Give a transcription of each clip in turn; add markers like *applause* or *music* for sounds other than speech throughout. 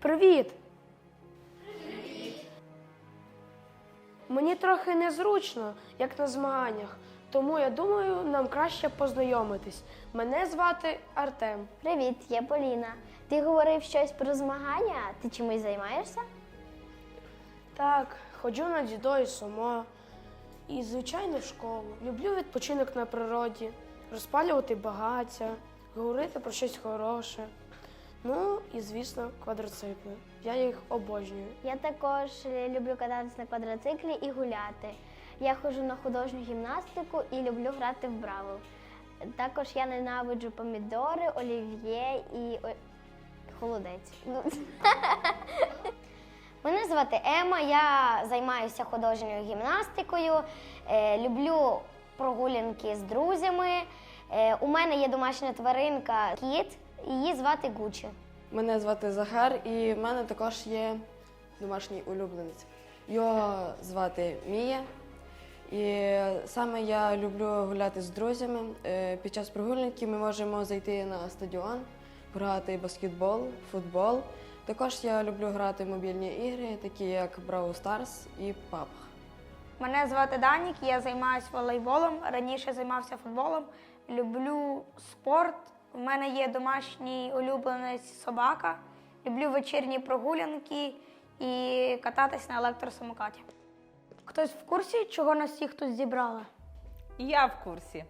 Привіт! Мені трохи незручно, як на змаганнях, тому я думаю, нам краще познайомитись. Мене звати Артем. Привіт, я Поліна. Ти говорив щось про змагання? Ти чимось займаєшся? Так, ходжу на дзюдо і сумо. І, звичайно, в школу. Люблю відпочинок на природі, розпалювати багаття, говорити про щось хороше. Ну і, звісно, квадроцикли. Я їх обожнюю. Я також е, люблю кататися на квадроциклі і гуляти. Я ходжу на художню гімнастику і люблю грати в бравл. Також я ненавиджу помідори, олів'є і о- холодець. Ну, *laughs* Мене звати Ема, я займаюся художньою гімнастикою, е, люблю прогулянки з друзями. Е, у мене є домашня тваринка кіт, її звати Гучі. Мене звати Захар, і в мене також є домашній улюбленець. Його звати Мія. І саме я люблю гуляти з друзями. Е, Під час прогулянки ми можемо зайти на стадіон, грати баскетбол, футбол. Також я люблю грати в мобільні ігри, такі як Brawl Stars і PUBG. Мене звати Данік, я займаюся волейболом. Раніше займався футболом. Люблю спорт. У мене є домашній улюбленець собака. Люблю вечірні прогулянки і кататись на електросамокаті. Хтось в курсі, чого нас всіх тут зібрали? Я в курсі.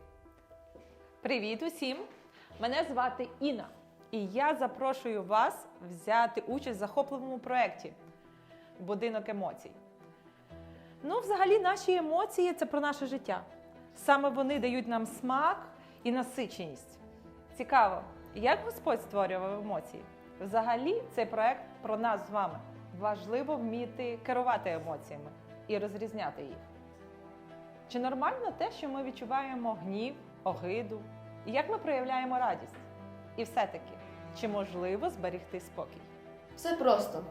Привіт усім! Мене звати Інна, і я запрошую вас взяти участь в захопливому проєкті Будинок емоцій. Ну, взагалі, наші емоції це про наше життя. Саме вони дають нам смак і насиченість. Цікаво, як Господь створював емоції? Взагалі, цей проект про нас з вами. Важливо вміти керувати емоціями і розрізняти їх. Чи нормально те, що ми відчуваємо гнів, огиду, і як ми проявляємо радість? І все-таки, чи можливо зберегти спокій? Все просто.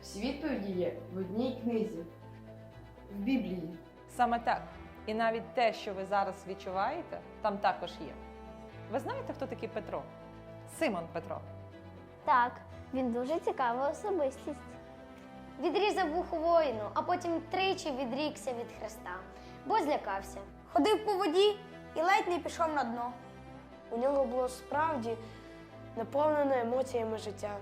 Всі відповіді є в одній книзі в Біблії. Саме так. І навіть те, що ви зараз відчуваєте, там також є. Ви знаєте, хто такий Петро? Симон Петро. Так, він дуже цікава особистість. Відрізав вуху воїну, а потім тричі відрікся від Христа, бо злякався. Ходив по воді і ледь не пішов на дно. У нього було справді наповнено емоціями життя.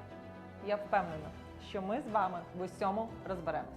Я впевнена, що ми з вами в усьому розберемося.